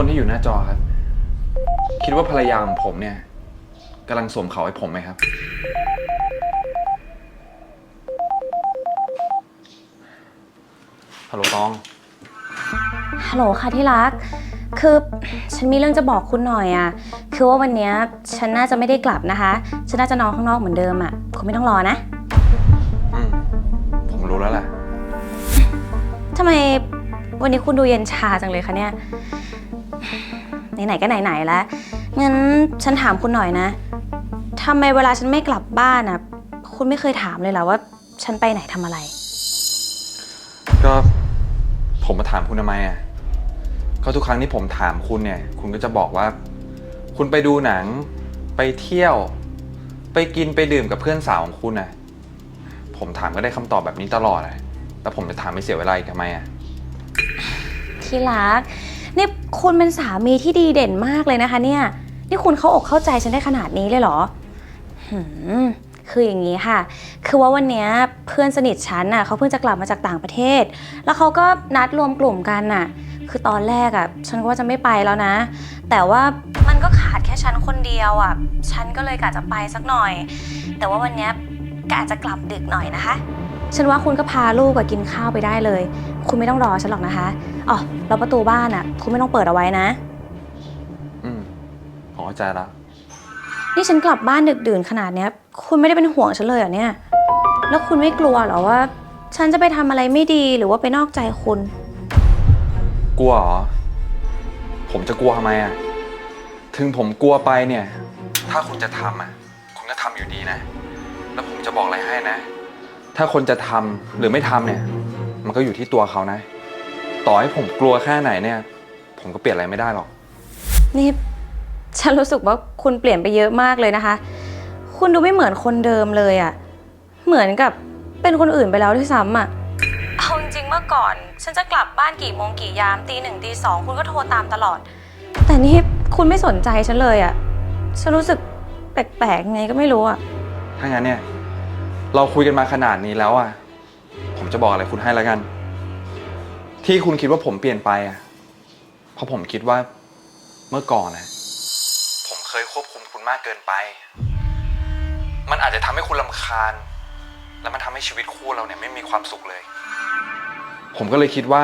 คนที่อยู่หน้าจอครับ คิดว่าภรรยาของผมเนี่ยกำลังสวมเขาให้ผมไหมครับ ฮัลโหลตอง ฮัลโหลค่ะที่รัก คือฉันมีเรื่องจะบอกคุณหน่อยอะคือว่าวันเนี้ยฉันน่าจะไม่ได้กลับนะคะ ฉันน่าจะนอนข้างนอกเหมือนเดิมอะคุณไม่ต้องรอนะอืม ผมรู้แล้วแหละ ทำไมวันนี้คุณดูเย็นชาจังเลยคะเนี่ย ไหนๆก็ไหนๆแล้วงั้นฉันถามคุณหน่อยนะทำไมเวลาฉันไม่กลับบ้านอะคุณไม่เคยถามเลยเหรอว่า ฉันไปไหนทำอะไร ก็ผมมาถามคุณทำไมอะก็ทุกครั้งที่ผมถามคุณเนี่ย คุณก็จะบอกว่า คุณไปดูหนัง ไปเที่ยว ไปกินไปดื่มกับเพื่อนสาวของคุณน่ะ ผมถามก็ได้คำตอบแบบนี้ตลอดเลยแล้วผมจะถามไม่เสียเวลาอีกทำไมอะ ที่รัก นี่คุณเป็นสามีที่ดีเด่นมากเลยนะคะเนี่ย นี่คุณเข้าอกเข้าใจฉันได้ขนาดนี้เลยเหรอหืมคืออย่างนี้ค่ะ คือว่าวันเนี้ยเพื่อนสนิทฉันน่ะเขาเพิ่งจะกลับมาจากต่างประเทศ แล้วเขาก็นัดรวมกลุ่มกันน่ะ คือตอนแรกอะฉันก็ว่าจะไม่ไปแล้วนะ แต่ว่ามันก็ขาดแค่ฉันคนเดียวอะ ฉันก็เลยกะจะไปสักหน่อย แต่ว่าวันเนี้ย กะจะกลับดึกหน่อยนะคะ ฉันว่าคุณก็พาลูกกับกินข้าวไปได้เลย คุณไม่ต้องรอฉันหรอกนะคะอ๋อแล้วประตูบ้านอะ คุณไม่ต้องเปิดเอาไว้นะ อืมผมเข้าใจแล้ว นี่ฉันกลับบ้านดึกดื่นขนาดเนี้ย คุณไม่ได้เป็นห่วงฉันเลยเหรอเนี่ย แล้วคุณไม่กลัวเหรอว่า ฉันจะไปทำอะไรไม่ดีหรือว่าไปนอกใจคุณ กลัวเหรอ ผมจะกลัวทำไมอะ ถึงผมกลัวไปเนี่ย ถ้าคุณจะทำอะ คุณก็ทำอยู่ดีนะ แล้วผมจะบอกอะไรให้นะ ถ้าคนจะทำหรือไม่ทำเนี่ย มันก็อยู่ที่ตัวเขานะ ต่อให้ผมกลัวแค่ไหนเนี่ย ผมก็เปลี่ยนอะไรไม่ได้หรอก นี่ฉันรู้สึกว่าคุณเปลี่ยนไปเยอะมากเลยนะคะ คุณดูไม่เหมือนคนเดิมเลยอะ่ะเหมือนกับเป็นคนอื่นไปแล้วด้วยซ้ำอะ่ะเอาจริงๆเมื่อก่อน ฉันจะกลับบ้านกี่โมงกี่ยามตีหนึ่งตีสองคุณก็โทรตามตลอด แต่นี่คุณไม่สนใจฉันเลยอะ่ะฉันรู้สึกแปลกๆไงก็ไม่รู้อะถ้างั้นเนี่ย เราคุยกันมาขนาดนี้แล้วอะ ผมจะบอกอะไรคุณให้แล้วกัน ที่คุณคิดว่าผมเปลี่ยนไปอะ เพราะผมคิดว่าเมื่อก่อนนะผมเคยควบคุมคุณมากเกินไป มันอาจจะทำให้คุณลำคาญ และมันทำให้ชีวิตคู่เราเนี่ยไม่มีความสุขเลย ผมก็เลยคิดว่า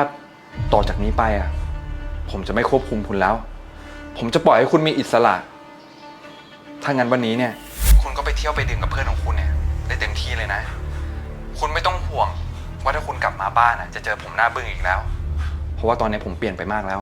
ต่อจากนี้ไปอะ ผมจะไม่ควบคุมคุณแล้ว ผมจะปล่อยให้คุณมีอิสระ ถ้างั้นวันนี้เนี่ย คุณก็ไปเที่ยวไปดื่มกับเพื่อนของคุณเนี่ย ได้เต็มที่เลยนะ คุณไม่ต้องห่วงว่าถ้าคุณกลับมาบ้านอะจะเจอผมหน้าบึ้งอีกแล้ว เพราะว่าตอนนี้ผมเปลี่ยนไปมากแล้ว